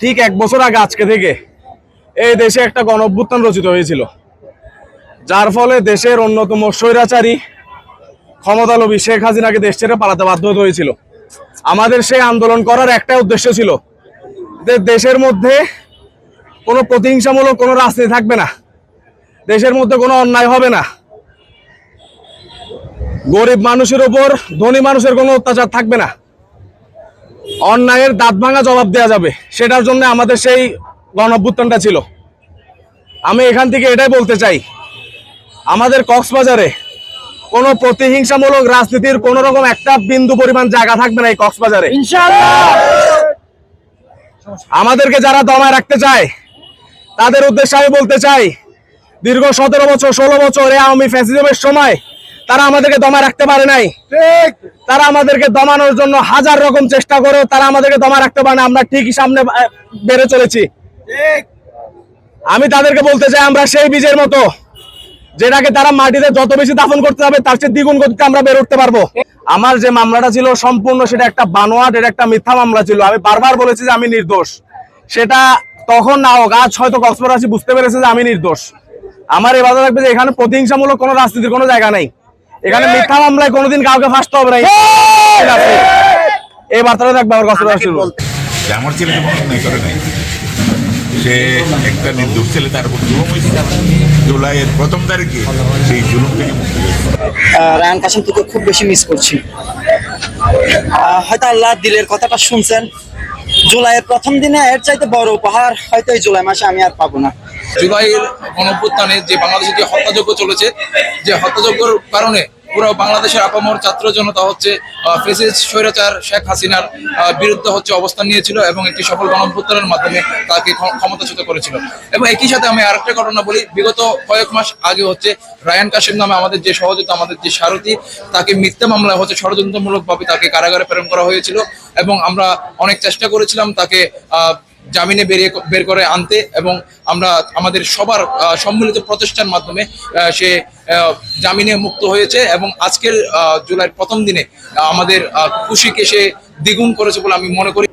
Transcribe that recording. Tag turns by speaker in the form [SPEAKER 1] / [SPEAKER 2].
[SPEAKER 1] ঠিক এক বছর আগে আজকে থেকে এই দেশে একটা গণ অভ্যুত্থান রচিত হয়েছিল। যার ফলে দেশের অন্যতম স্বৈরাচারী ক্ষমতালোভী শেখ হাসিনাকে দেশ ছেড়ে পালাতে বাধ্য হয়েছিল। আমাদের সেই আন্দোলন করার একটা উদ্দেশ্য ছিল যে দেশের মধ্যে কোনো প্রতিহিংসামূলক কোনো রাজনীতি থাকবে না। দেশের মধ্যে কোনো অন্যায় হবে না। গরিব মানুষের উপর ধনী মানুষের কোনো অত্যাচার থাকবে না। অন্যায়ের দাঁত ভাঙা জবাব দেওয়া যাবে। সেটার জন্য আমাদের সেই গণ অভ্যুত্থানটা ছিল। আমি এখান থেকে এটাই বলতে চাই। আমাদের কক্সবাজারে কোনো প্রতিহিংসামূলক রাজনীতির কোন রকম একটা বিন্দু পরিমাণ জায়গা থাকবে না এই কক্সবাজারে। আমাদেরকে যারা দমায় রাখতে চায় তাদের উদ্দেশ্যে আমি বলতে চাই দীর্ঘ সতেরো বছর ষোলো বছর এই আওয়ামী ফ্যাসিজমের সময় তারা আমাদেরকে দমা রাখতে পারে নাই। তারা আমাদেরকে দমানোর জন্য হাজার রকম চেষ্টা করেও তারা আমাদেরকে দমা রাখতে পারে না। আমরা ঠিকই সামনে বেড়ে চলেছি। আমি তাদেরকে বলতে চাই আমরা সেই বীজের মতো যেটাকে তারা মাটিতে যত বেশি দাফন করতে হবে তার চেয়ে দ্বিগুণ গতিতে আমরা বের উঠতে পারব। আমার যে মামলাটা ছিল সম্পূর্ণ সেটা একটা বানোয়াট এটা একটা মিথ্যা মামলা ছিল। আমি বারবার বলেছি যে আমি নির্দোষ। সেটা তখন না হোক আজ হয়তো কক্সবাজারবাসী বুঝতে পেরেছে যে আমি নির্দোষ। আমার এ বাধা থাকবে যে এখানে প্রতিহিংসামূলক কোনো রাজনীতির কোনো জায়গা নেই। এখানে মিথ্যা মামলায় কোনোদিন কাউকে ফাঁসতে হবে না। এই বার্তাটা থাকবে আমার।
[SPEAKER 2] যে আমার ছেলে যেমন অন্যায় করে নাই। সে একটা নির্দোষ ছেলে তার উপর জুলুম হয়েছে। জুলাইয়ের প্রথম তারিখে সেই জুলুম থেকে মুক্তি
[SPEAKER 3] রায়ান কাসিমকে খুব বেশি মিস করছি। হয়তো আল্লাহ দিলের কথাটা শুনছেন। জুলাইয়ের প্রথম দিনে এর চাইতে বড় উপহার হয়তো এই জুলাই মাসে আমি আর পাবো না।
[SPEAKER 4] জুলাইয়ের গণঅভ্যুত্থানে যে বাংলাদেশে যে হত্যাযজ্ঞ চলেছে, যে হত্যাযজ্ঞর কারণে পুরো বাংলাদেশের আপামর ছাত্র জনতা হচ্ছে ফেসিস স্বৈরাচার শেখ হাসিনার বিরুদ্ধে হচ্ছে অবস্থান নিয়েছিল এবং একটি সফল গণঅভ্যুত্থানের মাধ্যমে তাকে ক্ষমতাচ্যুত করেছিল। এবং একই সাথে আমি আরেকটা ঘটনা বলি, বিগত কয়েক মাস আগে হচ্ছে রায়ান কাশিম নামে আমাদের যে সহযোগিতা আমাদের যে সারথী, তাকে মিথ্যা মামলায় হচ্ছে ষড়যন্ত্রমূলকভাবে তাকে কারাগারে প্রেরণ করা হয়েছিল। এবং আমরা অনেক চেষ্টা করেছিলাম তাকে জামিনে বেরিয়ে বের করে আনতে এবং আমরা আমাদের সবার সম্মিলিত প্রচেষ্টার মাধ্যমে সে জামিনে মুক্ত হয়েছে এবং আজকের জুলাইয়ের প্রথম দিনে আমাদের খুশিকে সে দ্বিগুণ করেছে বলে আমি মনে করি।